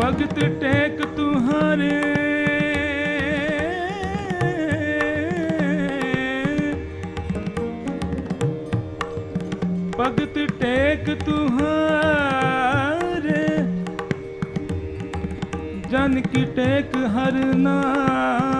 ਭਗਤ ਟੇਕ ਤੁਹਾਰੇ। ਭਗਤ ਟੇਕ ਤੁਹਾਰੇ। ਜਨ ਕੀ ਟੇਕ ਹਰ ਨਾਮ